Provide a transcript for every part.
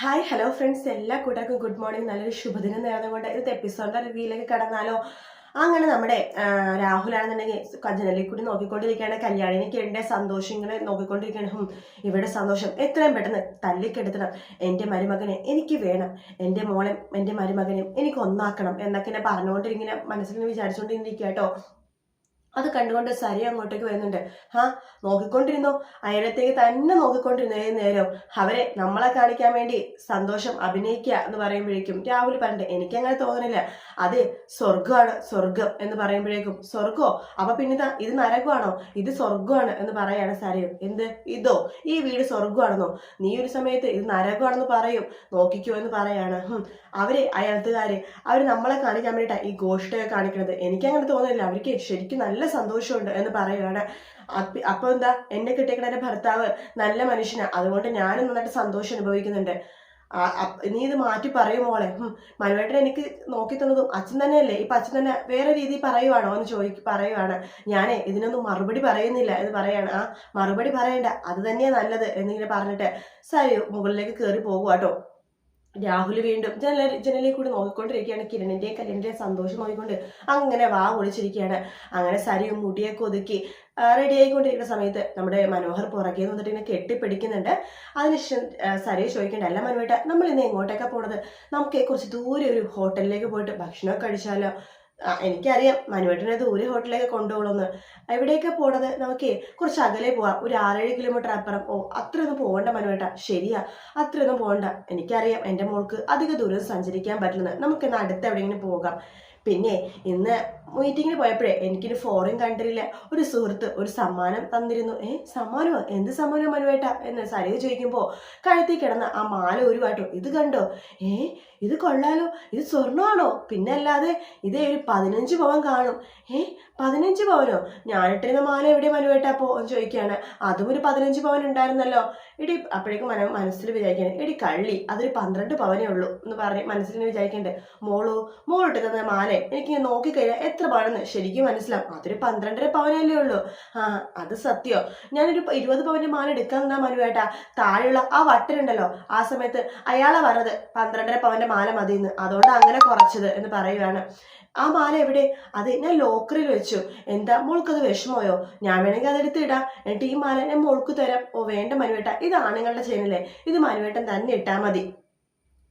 Hi hello friends എല്ലാ കൂട്ടർക്കും good morning നല്ലൊരു ശുഭദിനം നേർന്നുകൊണ്ട് ഇന്നത്തെ എപ്പിസോഡിന്റെ റിവ്യൂയിലേക്ക് കടന്നാലോ. അങ്ങനെ നമ്മുടെ രാഹുലാണെന്നുണ്ടെങ്കിൽ ജനലിൽ കൂടി നോക്കിക്കൊണ്ടിരിക്കുകയാണ്. കല്യാണിനിക്ക് എന്റെ സന്തോഷം? ഇങ്ങനെ നോക്കിക്കൊണ്ടിരിക്കണം ഇവിടെ സന്തോഷം എത്രയും പെട്ടെന്ന് തല്ലിക്കെടുത്തണം. എന്റെ മരുമകനെ എനിക്ക് വേണം. എന്റെ മോളെ എന്റെ മരുമകനെ എനിക്ക് ഒന്നാക്കണം എന്നൊക്കെ എന്നെ പറഞ്ഞുകൊണ്ടിരിങ്ങനെ മനസ്സിൽ വിചാരിച്ചുകൊണ്ടിരിക്കുക കേട്ടോ. അത് കണ്ടുകൊണ്ട് സരി അങ്ങോട്ടേക്ക് വരുന്നുണ്ട്. ഹാ നോക്കിക്കൊണ്ടിരുന്നോ? അയലത്തേക്ക് തന്നെ നോക്കിക്കൊണ്ടിരുന്നു ഏത് നേരം. അവരെ നമ്മളെ കാണിക്കാൻ വേണ്ടി സന്തോഷം അഭിനയിക്കുക എന്ന് പറയുമ്പോഴേക്കും രാഹുൽ പറഞ്ഞിട്ട് എനിക്കങ്ങനെ തോന്നുന്നില്ല അത് സ്വർഗമാണ് സ്വർഗം എന്ന് പറയുമ്പോഴേക്കും സ്വർഗോ അപ്പൊ പിന്നെ ഇത് നരകമാണോ? ഇത് സ്വർഗമാണ് എന്ന് പറയാണ് സരയും എന്ത്? ഇതോ? ഈ വീട് സ്വർഗമാണെന്നോ നീ ഒരു സമയത്ത് ഇത് നരകമാണെന്ന് പറയും. നോക്കിക്കോ എന്ന് പറയാണ്. അവർ അയാൾത്തുകാര് അവർ നമ്മളെ കാണിക്കാൻ വേണ്ടിയിട്ടാണ് ഈ ഗോഷ്ഠയൊക്കെ കാണിക്കുന്നത് എനിക്കങ്ങനെ തോന്നുന്നില്ല അവർക്ക് ശരിക്കും നല്ല സന്തോഷമുണ്ട് എന്ന് പറയുകയാണ്. അപ്പ- അപ്പൊ എന്താ? എന്നെ കിട്ടിയേക്കണ എന്റെ ഭർത്താവ് നല്ല മനുഷ്യനാ. അതുകൊണ്ട് ഞാനും നന്നായിട്ട് സന്തോഷം അനുഭവിക്കുന്നുണ്ട്. നീ ഇത് മാറ്റി പറയും മോളെ. മനുവേട്ടൻ എനിക്ക് നോക്കി തന്നതും അച്ഛൻ തന്നെയല്ലേ? ഇപ്പൊ അച്ഛൻ തന്നെ വേറെ രീതിയിൽ പറയുവാണോ എന്ന് ചോദിക്കും പറയുവാണ്. ഞാനേ ഇതിനൊന്നും മറുപടി പറയുന്നില്ല എന്ന് പറയാണ് ആ മറുപടി പറയണ്ട. അത് തന്നെയാ നല്ലത് എന്നിങ്ങനെ പറഞ്ഞിട്ട് സാരി മുകളിലേക്ക് കയറി പോകുവാട്ടോ രാഹുൽ വീണ്ടും ജനല ജനലിൽ കൂടി നോക്കിക്കൊണ്ടിരിക്കുകയാണ്. കിരണിന്റെയും കല്യാണിന്റെയും സന്തോഷം നോക്കിക്കൊണ്ട് അങ്ങനെ വാ ഒളിച്ചിരിക്കുകയാണ് അങ്ങനെ സരിയും മുടിയൊക്കെ ഒതുക്കി റെഡി ആയിക്കൊണ്ടിരിക്കുന്ന സമയത്ത് നമ്മുടെ മനോഹർ പുറകെ വന്നിട്ട് ഇങ്ങനെ കെട്ടിപ്പിടിക്കുന്നുണ്ട്. അതിനുശേഷം സരി ചോദിക്കേണ്ട അല്ല മനുവേട്ട നമ്മൾ ഇന്ന് എങ്ങോട്ടൊക്കെ പോണത്? നമുക്ക് കുറച്ച് ദൂരെ ഒരു ഹോട്ടലിലേക്ക് പോയിട്ട് ഭക്ഷണമൊക്കെ കഴിച്ചാലോ? എനിക്കറിയാം. മനുവേട്ടനെ ദൂരെ ഹോട്ടലിലേക്ക് കൊണ്ടുപോകണമെന്ന്. എവിടെയൊക്കെ പോണത്? നമുക്ക് കുറച്ച് അകലെ പോവാം. ഒരു ആറേഴ് കിലോമീറ്റർ അപ്പുറം. ഓ അത്രയൊന്നും പോകണ്ട മനുവേട്ട. ശരിയാ. അത്രയൊന്നും പോകണ്ട എനിക്കറിയാം എന്റെ മോൾക്ക് അധിക ദൂരം സഞ്ചരിക്കാൻ പറ്റില്ലെന്ന്. നമുക്ക് എന്നാൽ അടുത്ത് എവിടെയെങ്കിലും പോകാം. പിന്നെ ഇന്ന് മീറ്റിങ്ങിന് പോയപ്പോഴേ എനിക്കൊരു ഫോറിൻ കൺട്രിയിലെ ഒരു സുഹൃത്ത് ഒരു സമ്മാനം തന്നിരുന്നു. ഏ സമ്മാനമോ? എന്ത് സമ്മാനം മനുവേട്ട? എന്ന് സരിക ചോദിക്കുമ്പോൾ കഴുത്തി കിടന്ന ആ മാല ഒരു വാട്ടോ ഇത് കണ്ടോ ഏ ഇത് കൊള്ളാലോ ഇത് സ്വർണമാണോ പിന്നെ അല്ലാതെ ഇതേ ഒരു പതിനഞ്ച് പവൻ കാണും. ഏ പതിനഞ്ച് പവനോ? ഞാനിട്ടിരുന്ന മാല എവിടെ മനുവേട്ടാ പോ എന്ന് ചോദിക്കുകയാണ്. അതും ഒരു പതിനഞ്ച് പവൻ ഉണ്ടായിരുന്നല്ലോ. ഇടി അപ്പോഴേക്കും മന മനസ്സിൽ വിചാരിക്കാൻ ഇടി കള്ളി അതൊരു പന്ത്രണ്ട് പവനേ ഉള്ളൂ എന്ന് പറഞ്ഞ് മനസ്സിൽ വിചാരിക്കണ്ടേ മോളു മോളിട്ട് തന്ന മാല എനിക്ക് നോക്കിക്കഴിഞ്ഞാൽ എത്ര പവനെന്ന് ശരിക്കും മനസ്സിലാവും. അതൊരു പന്ത്രണ്ടര പവനല്ലേ ഉള്ളൂ. ആ അത് സത്യോ. ഞാനൊരു ഇരുപത് പവന്റെ മാല എടുക്കാൻ നിന്നാ മനുവേട്ടാ താഴെയുള്ള ആ വട്ടനുണ്ടല്ലോ ആ സമയത്ത് അയാളെ വരത് പന്ത്രണ്ടര പവന്റെ മാല മതിയെന്ന്. അതുകൊണ്ട് അങ്ങനെ കുറച്ചത് എന്ന് പറയുകയാണ് ആ മാല എവിടെ? അത് ഞാൻ ലോക്കറിൽ വെച്ചു. എന്താ മോൾക്കത് വിഷമോയോ ഞാൻ വേണമെങ്കിൽ അതെടുത്ത് ഇടാം. എന്നിട്ട് ഈ മാല ഞാൻ മോൾക്ക് തരാം. ഓ വേണ്ട മനുവേട്ട. ഇത് ആണുങ്ങളുടെ ചെയ്യുന്നില്ലേ ഇത് മനുവേട്ടൻ തന്നെ ഇട്ടാ മതി.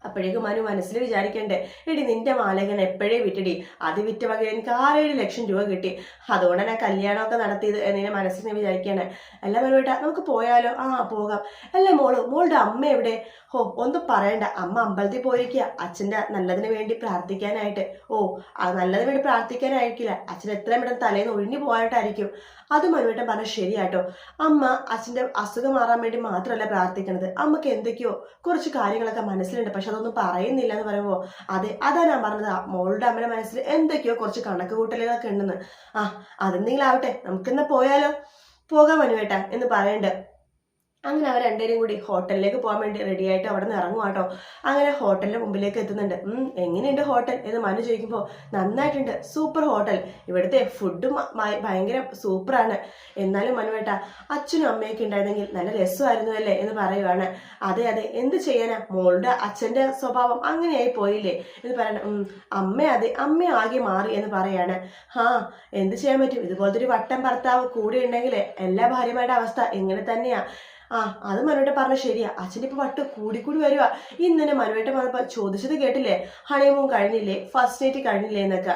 അപ്പോഴേക്കും മനു മനസ്സിൽ വിചാരിക്കണ്ടേ എടി നിന്റെ മാലകൻ എപ്പോഴേ വിറ്റടി? അത് വിറ്റ വക എനിക്ക് ആറേഴ് ലക്ഷം രൂപ കിട്ടി. അതുകൊണ്ട് ഞാൻ കല്യാണമൊക്കെ നടത്തിയത് എന്നെ മനസ്സിൽ ഞാൻ വിചാരിക്കണേ. അല്ല മനുവേട്ട നമുക്ക് പോയാലോ? ആ പോകാം. അല്ല മോൾ മോളുടെ അമ്മ എവിടെ? ഓ ഒന്നും പറയണ്ട. അമ്മ അമ്പലത്തിൽ പോയിരിക്കുക അച്ഛന്റെ നല്ലതിന് വേണ്ടി പ്രാർത്ഥിക്കാനായിട്ട്. ഓ ആ നല്ലതിന് വേണ്ടി പ്രാർത്ഥിക്കാനായിരിക്കില്ല. അച്ഛൻ എത്രയും പെട്ടെന്ന് തലേന്ന് ഒഴിഞ്ഞു പോകാനായിട്ടായിരിക്കും. അത് മനുവേട്ടൻ പറഞ്ഞ ശരിയാട്ടോ. അമ്മ അച്ഛന്റെ അസുഖം മാറാൻ വേണ്ടി മാത്രമല്ല പ്രാർത്ഥിക്കണത്. അമ്മയ്ക്ക് എന്തൊക്കെയോ കുറച്ച് കാര്യങ്ങളൊക്കെ മനസ്സിലുണ്ട്. പക്ഷെ അതൊന്നും പറയുന്നില്ല എന്ന് പറയുമ്പോൾ അതെ അതാ ഞാൻ പറഞ്ഞത്. മോളുടെ അമ്മയുടെ മനസ്സിൽ എന്തൊക്കെയോ കുറച്ച് കണക്ക് കൂട്ടലുകളൊക്കെ ഉണ്ടെന്ന്. ആ അതെന്തെങ്കിലും ആവട്ടെ നമുക്കിന്ന് പോയാലോ? പോകാൻ മനുവേട്ട എന്ന് പറയണ്ട്. അങ്ങനെ അവർ രണ്ടുപേരും കൂടി ഹോട്ടലിലേക്ക് പോകാൻ വേണ്ടി റെഡിയായിട്ട് അവിടെ നിന്ന് ഇറങ്ങും കേട്ടോ അങ്ങനെ ഹോട്ടലിന്റെ മുമ്പിലേക്ക് എത്തുന്നുണ്ട്. എങ്ങനെയുണ്ട് ഹോട്ടൽ? എന്ന് മനു ചോദിക്കുമ്പോൾ നന്നായിട്ടുണ്ട്. Super hotel. ഇവിടുത്തെ ഫുഡും ഭയങ്കര സൂപ്പറാണ് എന്നാലും മനുവേട്ട അച്ഛനും അമ്മയൊക്കെ ഉണ്ടായിരുന്നെങ്കിൽ നല്ല രസമായിരുന്നു അല്ലേ എന്ന് പറയുവാണ്. അതെ അതെ. എന്ത് ചെയ്യാനാ? മോളുടെ അച്ഛന്റെ സ്വഭാവം അങ്ങനെയായി പോയില്ലേ എന്ന് പറയണ. അമ്മ അതെ അമ്മ ആകെ മാറി എന്ന് പറയാണ്. ഹാ എന്ത് ചെയ്യാൻ പറ്റും? ഇതുപോലത്തെ ഒരു വട്ടം ഭർത്താവ് കൂടെ ഉണ്ടെങ്കിൽ എല്ലാ ഭാര്യമാരുടെ അവസ്ഥ ഇങ്ങനെ തന്നെയാ. ആ അത് മനുവേട്ട പറഞ്ഞ ശരിയാ. അച്ഛന്റെ ഇപ്പൊ വട്ട് കൂടിക്കൂടി വരുവാ. ഇന്നലെ മനുവേട്ട പറഞ്ഞപ്പോ ചോദിച്ചത് കേട്ടില്ലേ? ഹണിമൂൺ കഴിഞ്ഞില്ലേ? ഫസ്റ്റ് നൈറ്റ് കഴിഞ്ഞില്ലേ എന്നൊക്കെ.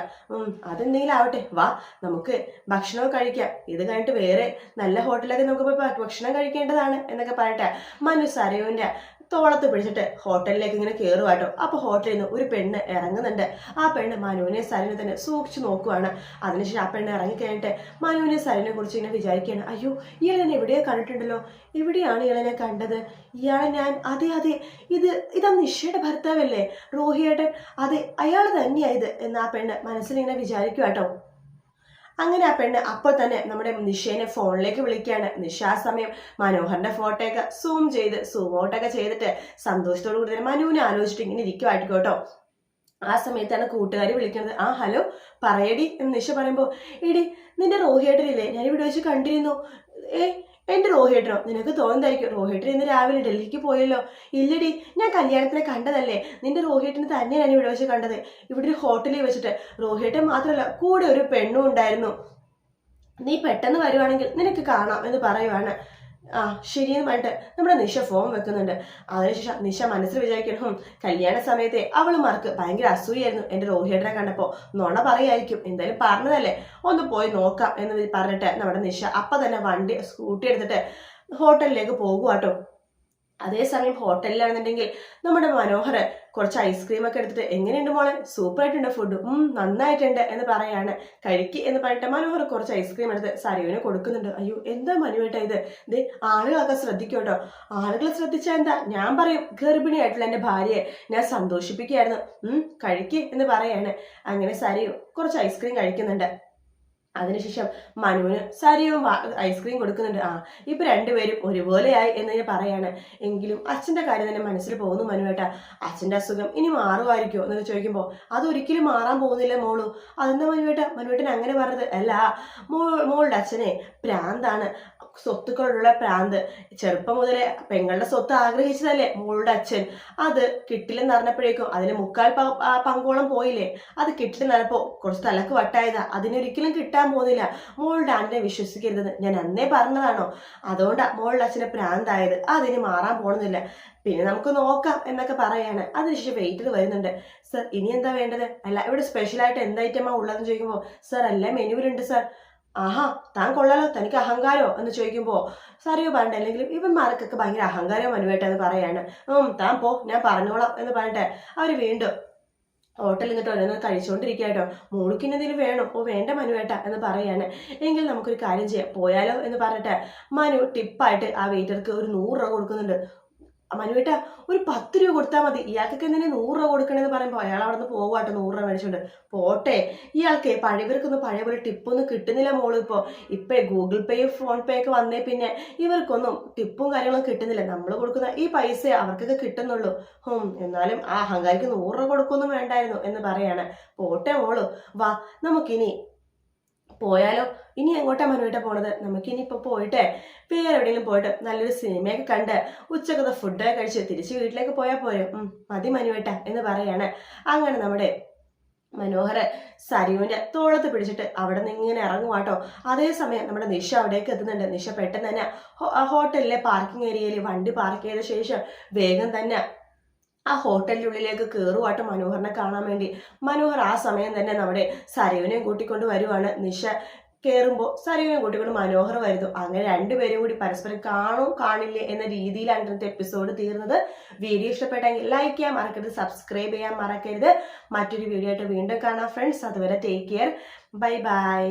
അതെന്തെങ്കിലും ആവട്ടെ. വാ നമുക്ക് ഭക്ഷണമൊക്കെ കഴിക്കാം. ഇത് കഴിഞ്ഞിട്ട് വേറെ നല്ല ഹോട്ടലൊക്കെ നമുക്ക് പോയി ഭക്ഷണം കഴിക്കേണ്ടതാണ് എന്നൊക്കെ പറയട്ടെ. മനു സരയുവിന്റെ തോളത്ത് പിടിച്ചിട്ട് ഹോട്ടലിലേക്ക് ഇങ്ങനെ കയറുവാട്ടോ അപ്പൊ ഹോട്ടലിൽ നിന്ന് ഒരു പെണ്ണ് ഇറങ്ങുന്നുണ്ട്. ആ പെണ്ണ് മനുവിനെ സരനെ തന്നെ സൂക്ഷിച്ചു നോക്കുവാണ്. അതിനുശേഷം ആ പെണ്ണ് ഇറങ്ങി കഴിഞ്ഞിട്ട് മനുവിനെ സരനെ കുറിച്ച് ഇങ്ങനെ വിചാരിക്കുകയാണ്. അയ്യോ ഇയാളെ ഞാൻ എവിടെയോ കണ്ടിട്ടുണ്ടല്ലോ? എവിടെയാണ് ഇയാളെ കണ്ടത്? ഇയാളെ ഞാൻ അതെ അതെ ഇത് ഇതാ നിഷയുടെ ഭർത്താവല്ലേ? റോഹിയേട്ടൻ അതെ അയാൾ തന്നെയായത് എന്ന് ആ പെണ്ണ് മനസ്സിലിങ്ങനെ വിചാരിക്കുക കേട്ടോ. അങ്ങനെ ആ പെണ്ണ് അപ്പോൾ തന്നെ നമ്മുടെ നിഷേനെ ഫോണിലേക്ക് വിളിക്കുകയാണ്. നിഷ ആ സമയം മനോഹറിന്റെ ഫോട്ടോയൊക്കെ സൂം ചെയ്ത് സൂം ഔട്ടൊക്കെ ചെയ്തിട്ട് സന്തോഷത്തോടു കൂടി തന്നെ മനുവിനെ ആലോചിച്ചിട്ട് ഇങ്ങനെ ഇരിക്കുമായിരിക്കും കേട്ടോ. ആ സമയത്താണ് കൂട്ടുകാരി വിളിക്കുന്നത്. ആ ഹലോ പറയടി എന്ന് നിഷ പറയുമ്പോൾ എടി നിന്റെ റോഹിയേട്ടനില്ലേ? ഞാൻ ഇവിടെ വെച്ച് കണ്ടിരുന്നു. ഏ എന്റെ റോഹിയേട്ടനോ നിനക്ക് തോന്നുന്നതായിരിക്കും. റോഹിയേട്ടൻ ഇന്ന് രാവിലെ ഡൽഹിക്ക് പോയല്ലോ. ഇല്ലടി ഞാൻ കല്യാണത്തിനെ കണ്ടതല്ലേ? നിന്റെ റോഹിയേട്ടന് തന്നെയാണ് ഇവിടെ വെച്ച് കണ്ടത്. ഇവിടെ ഒരു ഹോട്ടലിൽ വെച്ചിട്ട്. റോഹിയേട്ടൻ മാത്രമല്ല കൂടെ ഒരു പെണ്ണും ഉണ്ടായിരുന്നു. നീ പെട്ടെന്ന് വരുവാണെങ്കിൽ നിനക്ക് കാണാം എന്ന് പറയുവാണ്. ആ ശരിയെന്ന് പറഞ്ഞിട്ട് നമ്മുടെ നിഷ ഫോൺ വെക്കുന്നുണ്ട്. അതിനുശേഷം നിഷ മനസ്സിൽ വിചാരിക്കണം "ഹും, കല്യാണ സമയത്തെ അവളുമാർക്ക് ഭയങ്കര അസൂയായിരുന്നു എന്റെ രോഹിയേട്ടനെ കണ്ടപ്പോൾ നുണ പറയായിരിക്കും. എന്തായാലും പറഞ്ഞതല്ലേ? ഒന്ന് പോയി നോക്കാം എന്ന് പറഞ്ഞിട്ട് നമ്മുടെ നിഷ അപ്പം തന്നെ വണ്ടി സ്കൂട്ടി എടുത്തിട്ട് ഹോട്ടലിലേക്ക് പോകുവാട്ടോ. അതേസമയം ഹോട്ടലിലാണെന്നുണ്ടെങ്കിൽ നമ്മുടെ മനോഹരൻ കുറച്ച് ഐസ്ക്രീം ഒക്കെ എടുത്തിട്ട് എങ്ങനെയുണ്ട് മോളെ? സൂപ്പർ ആയിട്ടുണ്ട് ഫുഡ് നന്നായിട്ടുണ്ട് എന്ന് പറയാണ്. കഴിക്ക് എന്ന് പറഞ്ഞിട്ട് മനോഹർ കുറച്ച് ഐസ്ക്രീം എടുത്ത് സരുവിന് കൊടുക്കുന്നുണ്ട്. അയ്യോ എന്താ മനുവേട്ടാ ഇത്? ഇത് ആളുകളൊക്കെ ശ്രദ്ധിക്കോട്ടോ. കേട്ടോ ആളുകൾ ശ്രദ്ധിച്ചാൽ എന്താ? ഞാൻ പറയും ഗർഭിണിയായിട്ടുള്ള എന്റെ ഭാര്യയെ ഞാൻ സന്തോഷിപ്പിക്കുകയായിരുന്നു. കഴിക്ക് എന്ന് പറയാണ്. അങ്ങനെ സരിയു കുറച്ച് ഐസ്ക്രീം കഴിക്കുന്നുണ്ട്. അതിനുശേഷം മനുവിന് സരിയും ഐസ്ക്രീം കൊടുക്കുന്നുണ്ട്. ആ ഇപ്പൊ രണ്ടുപേരും ഒരുപോലെയായി എന്ന് ഞാൻ പറയാണ്. എങ്കിലും അച്ഛന്റെ കാര്യം തന്നെ മനസ്സിൽ പോകുന്നു മനുവേട്ട അച്ഛന്റെ അസുഖം ഇനി മാറുമായിരിക്കുമോ എന്നൊക്കെ ചോദിക്കുമ്പോൾ അതൊരിക്കലും മാറാൻ പോകുന്നില്ല മോളു. അതെന്താ മനുവേട്ട മനുവേട്ടൻ അങ്ങനെ പറഞ്ഞത്. അല്ല മോ മോളുടെ അച്ഛനെ പ്രാന്താണ്. സ്വത്തുക്കളുള്ള പ്രാന്ത്. ചെറുപ്പം മുതലേ പെങ്ങളുടെ സ്വത്ത് ആഗ്രഹിച്ചതല്ലേ മോളുടെ അച്ഛൻ? അത് കിട്ടില്ലെന്ന് അറിഞ്ഞപ്പോഴേക്കും അതിന് മുക്കാൽ പങ്കോളം പോയില്ലേ? അത് കിട്ടില്ലെന്ന് അറിഞ്ഞപ്പോ കുറച്ച് തലക്ക് വട്ടായതാ. അതിനൊരിക്കലും കിട്ടാൻ പോകുന്നില്ല. മോളുടെ ആന്റിനെ വിശ്വസിക്കരുതെന്ന് ഞാൻ അന്നേ പറഞ്ഞതാണോ? അതുകൊണ്ടാ മോളുടെ അച്ഛനെ പ്രാന്തായത്. അതിന് മാറാൻ പോണെന്നില്ല പിന്നെ നമുക്ക് നോക്കാം എന്നൊക്കെ പറയാണ്. അതിനുശേഷം വെയിറ്റർ വരുന്നുണ്ട്. സർ ഇനി എന്താ വേണ്ടത്? അല്ല ഇവിടെ സ്പെഷ്യലായിട്ട് എന്ത് ഐറ്റമാണ് ഉള്ളതെന്ന് ചോദിക്കുമ്പോൾ സർ എല്ലാം മെനുവിലുണ്ട് സർ. ആഹാ താൻ കൊള്ളാലോ തനിക്ക് അഹങ്കാരോ എന്ന് ചോദിക്കുമ്പോൾ സറിയോ പറഞ്ഞിട്ട് അല്ലെങ്കിൽ ഇവന്മാർക്കൊക്കെ ഭയങ്കര അഹങ്കാരം മനുവേട്ട എന്ന് പറയാണ്. ഉം താൻ പോ ഞാൻ പറഞ്ഞോളാം എന്ന് പറഞ്ഞിട്ട് അവർ വീണ്ടും ഹോട്ടലിൽ നിന്നിട്ട് ഓരോന്ന് കഴിച്ചുകൊണ്ടിരിക്കുക കേട്ടോ എന്തെങ്കിലും വേണോ. ഓ വേണ്ട മനുവേട്ട എന്ന് പറയാണ്. എങ്കിൽ നമുക്കൊരു കാര്യം ചെയ്യാം. പോയാലോ എന്ന് പറഞ്ഞിട്ട് മനു ടിപ്പായിട്ട് ആ വെയിറ്റർക്ക് ഒരു നൂറ് രൂപ കൊടുക്കുന്നുണ്ട്. മനുവേട്ട ഒരു പത്ത് രൂപ കൊടുത്താൽ മതി. ഇയാൾക്കൊക്കെ എന്തിനാ നൂറ് രൂപ കൊടുക്കണമെന്ന് പറയുമ്പോൾ അയാൾ അവിടെ നിന്ന് പോവാട്ടോ നൂറ് രൂപ മേടിച്ചോണ്ട്. പോട്ടെ. ഇയാൾക്ക് പഴയവർക്കൊന്നും പഴയ പോലെ ടിപ്പൊന്നും കിട്ടുന്നില്ല മോൾ ഇപ്പോൾ ഇപ്പം ഗൂഗിൾ പേയും ഫോൺ പേ ഒക്കെ വന്നേ പിന്നെ ഇവർക്കൊന്നും ടിപ്പും കാര്യങ്ങളും കിട്ടുന്നില്ല. നമ്മൾ കൊടുക്കുന്ന ഈ പൈസ അവർക്കൊക്കെ കിട്ടുന്നുള്ളൂ. ഹും എന്നാലും ആ അഹങ്കാരിക്ക് നൂറ് രൂപ കൊടുക്കൊന്നും വേണ്ടായിരുന്നു എന്ന് പറയാണ്. പോട്ടെ മോൾ. വാ നമുക്കിനി പോയാലോ? ഇനി എങ്ങോട്ടാ മനുവേട്ട പോണത്? നമുക്കിനി ഇപ്പൊ പോയിട്ട്. വേറെ എവിടെയെങ്കിലും പോയിട്ട് നല്ലൊരു സിനിമയൊക്കെ കണ്ട് ഉച്ചക്കത്തെ ഫുഡൊക്കെ കഴിച്ച് തിരിച്ച് വീട്ടിലേക്ക് പോയാൽ പോരെ. മതി മനുവേട്ട എന്ന് പറയാണ്. അങ്ങനെ നമ്മുടെ മനോഹര സരിയുവിന്റെ തോളത്ത് പിടിച്ചിട്ട് അവിടെ നിന്ന് ഇങ്ങനെ ഇറങ്ങുവാട്ടോ. അതേസമയം നമ്മുടെ നിഷ അവിടേക്ക് എത്തുന്നുണ്ട്. നിഷ പെട്ടെന്ന് തന്നെ ഹോട്ടലിലെ പാർക്കിംഗ് ഏരിയയിൽ വണ്ടി പാർക്ക് ചെയ്ത ശേഷം വേഗം തന്നെ ആ ഹോട്ടലിനുള്ളിലേക്ക് കയറുവാട്ടോ മനോഹറിനെ കാണാൻ വേണ്ടി. മനോഹർ ആ സമയം തന്നെ നമ്മുടെ സരയുവിനെയും കൂട്ടിക്കൊണ്ട് വരുവാണ്. നിഷ കയറുമ്പോൾ സരയുവിനെ കൂട്ടിക്കൊണ്ട് മനോഹർ വരുന്നു. അങ്ങനെ രണ്ടുപേരും കൂടി പരസ്പരം കാണും കാണില്ലേ എന്ന രീതിയിലാണ് ഇന്നത്തെ എപ്പിസോഡ് തീർന്നത്. വീഡിയോ ഇഷ്ടപ്പെട്ടെങ്കിൽ ലൈക്ക് ചെയ്യാൻ മറക്കരുത് സബ്സ്ക്രൈബ് ചെയ്യാൻ മറക്കരുത്. മറ്റൊരു വീഡിയോ ആയിട്ട് വീണ്ടും കാണാം ഫ്രണ്ട്സ് അതുവരെ ടേക്ക് കെയർ ബൈ ബൈ